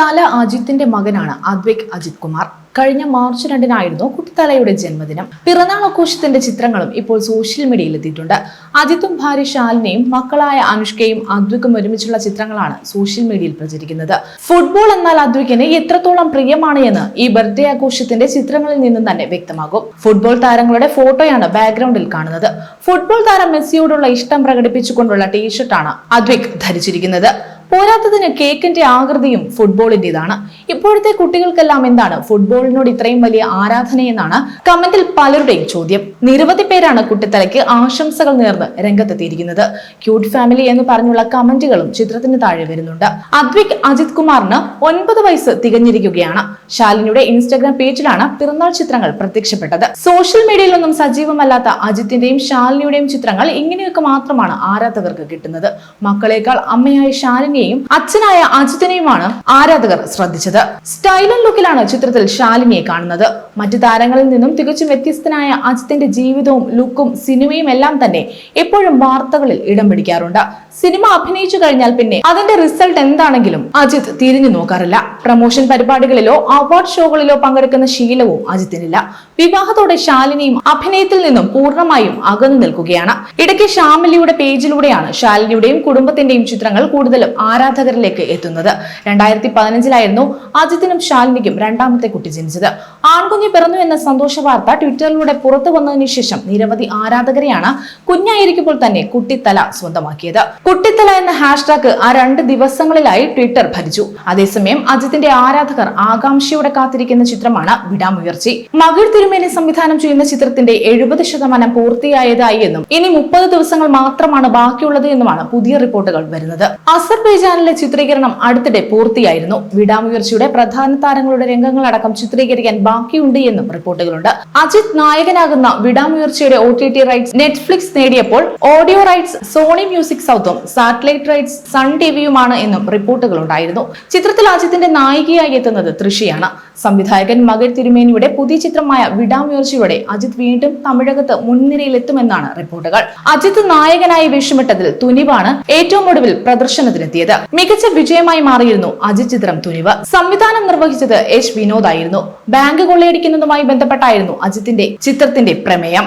തല അജിത്തിന്റെ മകനാണ് അദ്വൈക് അജിത് കുമാർ. കഴിഞ്ഞ മാർച്ച് രണ്ടിനായിരുന്നു കുട്ടിത്തലയുടെ ജന്മദിനം. പിറന്നാൾ ആഘോഷത്തിന്റെ ചിത്രങ്ങളും ഇപ്പോൾ സോഷ്യൽ മീഡിയയിൽ എത്തിയിട്ടുണ്ട് അജിത്തും ഭാര്യ ശാലിനെയും മക്കളായ അനുഷ്കയും അദ്വിക്കും ഒരുമിച്ചുള്ള ചിത്രങ്ങളാണ് സോഷ്യൽ മീഡിയയിൽ പ്രചരിക്കുന്നത്. ഫുട്ബോൾ എന്നാൽ അദ്വിക്കിന് എത്രത്തോളം പ്രിയമാണ് എന്ന് ഈ ബർത്ത്ഡേ ആഘോഷത്തിന്റെ ചിത്രങ്ങളിൽ നിന്നും തന്നെ വ്യക്തമാകും. ഫുട്ബോൾ താരങ്ങളുടെ ഫോട്ടോയാണ് ബാക്ക്ഗ്രൗണ്ടിൽ കാണുന്നത്. ഫുട്ബോൾ താരം മെസ്സിയോടുള്ള ഇഷ്ടം പ്രകടിപ്പിച്ചുകൊണ്ടുള്ള ടീഷർട്ടാണ് അദ്വിക് ധരിച്ചിരിക്കുന്നത്. പോരാത്തതിന് കേക്കിന്റെ ആകൃതിയും ഫുട്ബോളിന്റേതാണ്. ഇപ്പോഴത്തെ കുട്ടികൾക്കെല്ലാം എന്താണ് ഫുട്ബോളിനോട് ഇത്രയും വലിയ ആരാധനയെന്നാണ് കമന്റിൽ പലരുടെയും ചോദ്യം. നിരവധി പേരാണ് കുട്ടിത്തലയ്ക്ക് ആശംസകൾ നേർന്ന് രംഗത്തെത്തിയിരിക്കുന്നത്. ക്യൂട്ട് ഫാമിലി എന്ന് പറഞ്ഞുള്ള കമന്റുകളും ചിത്രത്തിന് താഴെ വരുന്നുണ്ട്. അദ്വിക് അജിത് കുമാറിന് ഒൻപത് വയസ്സ് തികഞ്ഞിരിക്കുകയാണ്. ശാലിനിയുടെ ഇൻസ്റ്റാഗ്രാം പേജിലാണ് പിറന്നാൾ ചിത്രങ്ങൾ പ്രത്യക്ഷപ്പെട്ടത്. സോഷ്യൽ മീഡിയയിലൊന്നും സജീവമല്ലാത്ത അജിത്തിന്റെയും ശാലിനിയുടെയും ചിത്രങ്ങൾ ഇങ്ങനെയൊക്കെ മാത്രമാണ് ആരാധകർക്ക് കിട്ടുന്നത്. മക്കളെക്കാൾ അമ്മയായ ശാലിനിയെയും അച്ഛനായ അജിത്തിനെയുമാണ് ആരാധകർ ശ്രദ്ധിച്ചത്. സ്റ്റൈലൻ ലുക്കിലാണ് ചിത്രത്തിൽ ശാലിനിയെ കാണുന്നത്. മറ്റു താരങ്ങളിൽ നിന്നും തികച്ചും വ്യത്യസ്തനായ അജിത്തിന്റെ ജീവിതവും ലുക്കും സിനിമയും എല്ലാം തന്നെ എപ്പോഴും വാർത്തകളിൽ ഇടം പിടിക്കാറുണ്ട്. സിനിമ അഭിനയിച്ചു കഴിഞ്ഞാൽ പിന്നെ അതിന്റെ റിസൾട്ട് എന്താണെങ്കിലും അജിത് തിരിഞ്ഞു നോക്കാറില്ല. പ്രമോഷൻ പരിപാടികളിലോ അവാർഡ് ഷോകളിലോ പങ്കെടുക്കുന്ന ശീലവും അജിത്തിനില്ല. വിവാഹത്തോടെ ശാലിനിയും അഭിനയത്തിൽ നിന്നും പൂർണമായും അകന്നു നിൽക്കുകയാണ്. ഇടയ്ക്ക് ഷാമിലിയുടെ പേജിലൂടെയാണ് ശാലിനിയുടെയും കുടുംബത്തിന്റെയും ചിത്രങ്ങൾ കൂടുതലും ആരാധകരിലേക്ക് എത്തുന്നത്. രണ്ടായിരത്തി പതിനഞ്ചിലായിരുന്നു അജിത്തിനും ശാലിനിക്കും രണ്ടാമത്തെ കുട്ടി ജനിച്ചത്. ആൺകുഞ്ഞ് പിറന്നു എന്ന സന്തോഷ വാർത്ത ട്വിറ്ററിലൂടെ പുറത്തു വന്നതിനു ശേഷം നിരവധി ആരാധകരെയാണ് കുഞ്ഞായിരിക്കുമ്പോൾ തന്നെ കുട്ടിത്തല സ്വന്തമാക്കിയത്. കുട്ടിത്തല എന്ന ഹാഷ്ടാഗ് ആ രണ്ട് ദിവസങ്ങളിലായി ട്വിറ്റർ ഭരിച്ചു. അതേസമയം അജിത്തിന്റെ ആരാധകർ ആകാംക്ഷയോടെ കാത്തിരിക്കുന്ന ചിത്രമാണ് വിടാമുയർച്ചി. മകിഴ് തിരുമേനി സംവിധാനം ചെയ്യുന്ന ചിത്രത്തിന്റെ എഴുപത് ശതമാനം പൂർത്തിയായതായി എന്നും ഇനി മുപ്പത് ദിവസങ്ങൾ മാത്രമാണ് ബാക്കിയുള്ളത് എന്നുമാണ് പുതിയ റിപ്പോർട്ടുകൾ വരുന്നത്. അസർബൈജാനിലെ ചിത്രീകരണം അടുത്തിടെ പൂർത്തിയായിരുന്നു. വിടാമുയർച്ചയുടെ പ്രധാന താരങ്ങളുടെ രംഗങ്ങളടക്കം ചിത്രീകരിക്കാൻ ബാക്കിയുണ്ട് എന്നും റിപ്പോർട്ടുകളുണ്ട്. അജിത് നായകനാകുന്ന വിടാമുയർച്ചയുടെ O T T rights Netflix നേടിയപ്പോൾ ഓഡിയോ റൈറ്റ്സ് സോണി മ്യൂസിക് സൗത്തും സാറ്റലൈറ്റ് റൈറ്റ്സ് സൺ ടിവിയുമാണ് എന്നും റിപ്പോർട്ടുകളുണ്ടായിരുന്നു ചിത്രത്തിൽ അജിത്തിന്റെ നായികയായി എത്തുന്നത് തൃഷിയാണ്. സംവിധായകൻ മകൻ തിരുമേനിയുടെ പുതിയ ചിത്രമായ വിടാമുയർച്ചയോടെ അജിത് വീണ്ടും തമിഴകത്ത് മുൻനിരയിലെത്തുമെന്നാണ് റിപ്പോർട്ടുകൾ. അജിത് നായകനായി വേഷമിട്ടതിൽ തുനിവാണ് ഏറ്റവും ഒടുവിൽ പ്രദർശനത്തിനെത്തിയത്. മികച്ച വിജയമായി മാറിയിരുന്നു അജിത് ചിത്രം തുനിവ്. സംവിധാനം നിർവഹിച്ചത് എച്ച് വിനോദ് ആയിരുന്നു ബാങ്ക് കൊള്ളയടിക്കുന്നതുമായി ബന്ധപ്പെട്ടായിരുന്നു അജിത്തിന്റെ ചിത്രത്തിന്റെ പ്രമേയം.